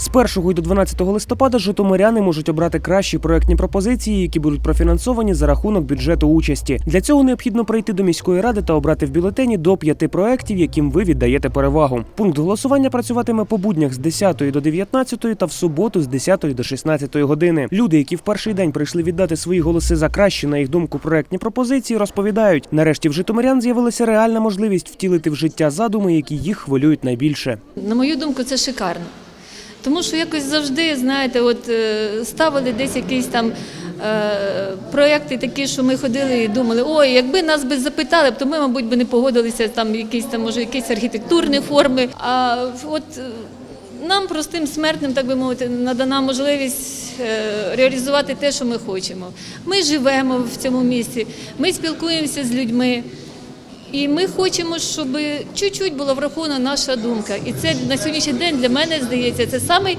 З 1 і до 12 листопада житомиряни можуть обрати кращі проектні пропозиції, які будуть профінансовані за рахунок бюджету участі. Для цього необхідно прийти до міської ради та обрати в бюлетені до п'яти проєктів, яким ви віддаєте перевагу. Пункт голосування працюватиме по буднях з 10 до 19 та в суботу з 10 до 16 години. Люди, які в перший день прийшли віддати свої голоси за кращі, на їх думку, проектні пропозиції, розповідають, нарешті в житомирян з'явилася реальна можливість втілити в життя задуми, які їх хвилюють найбільше. На мою думку, це шикарно. Тому що якось завжди, знаєте, от е, ставили десь якісь там е, проекти такі, що ми ходили і думали, ой, якби нас би запитали, то ми, мабуть, би не погодилися там якісь там, може, якісь архітектурні форми. А от е, нам, простим смертним, так би мовити, надана можливість реалізувати те, що ми хочемо. Ми живемо в цьому місті, ми спілкуємося з людьми. І ми хочемо, щоб чуть-чуть була врахована наша думка. І це на сьогоднішній день для мене здається, це самий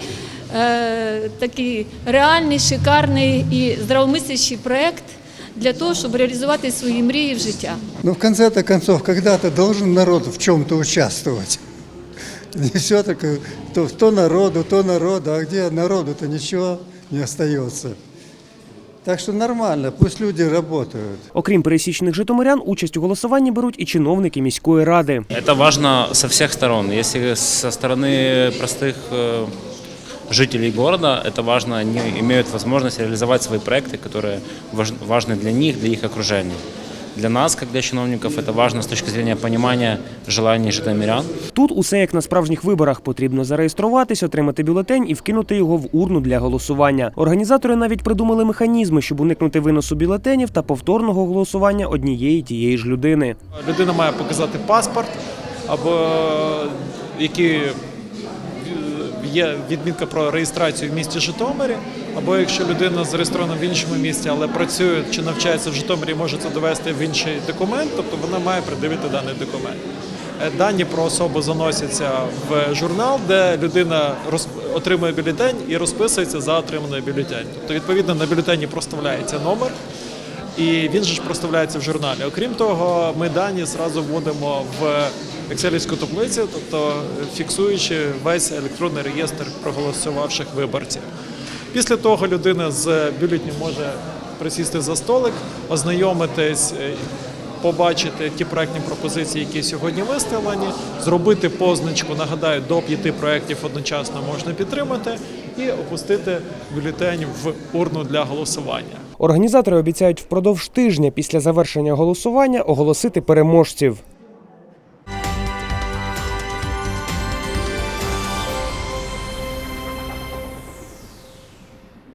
е, такий реальний, шикарний і здравомислящий проект для того, щоб реалізувати свої мрії в життя. Но в конце-то концов, когда-то должен народ в чем-то участвовать. Не все так, то, то народу, то народу, а где народу-то ничего не остается. Так что нормально, пусть люди работают. Окрім пересічних житомирян, участь у голосуванні беруть і чиновники міської ради. Это важно со всех сторон. Если со стороны простых э, жителей города, это важно, они имеют возможность реализовать свои проекты, которые важ- важны для них, для их окружения. Для нас, как для чиновников, это важно с точки зрения понимания желаний житомирян. Тут усе як на справжніх виборах потрібно зареєструватись, отримати бюлетень і вкинути його в урну для голосування. Організатори навіть придумали механізми, щоб уникнути виносу бюлетенів та повторного голосування однієї тієї ж людини. Людина має показати паспорт, або який є відмітка про реєстрацію в місті Житомирі, або якщо людина зареєстрована в іншому місті, але працює чи навчається в Житомирі, може це довести в інший документ, тобто вона має придивити даний документ. Е, Дані про особу заносяться в журнал, де людина отримує бюлетень і розписується за отриманий бюлетень. Тобто, відповідно, на бюлетені проставляється номер, і він же ж проставляється в журналі. Окрім того, ми дані зразу вводимо в екселівську таблицю, тобто фіксуючи весь електронний реєстр проголосувавших виборців. Після того людина з бюлетнем може присісти за столик, ознайомитись. е, Побачити ті проектні пропозиції, які сьогодні виставлені, зробити позначку. Нагадаю, до п'яти проєктів одночасно можна підтримати і опустити бюлетень в урну для голосування. Організатори обіцяють впродовж тижня після завершення голосування оголосити переможців.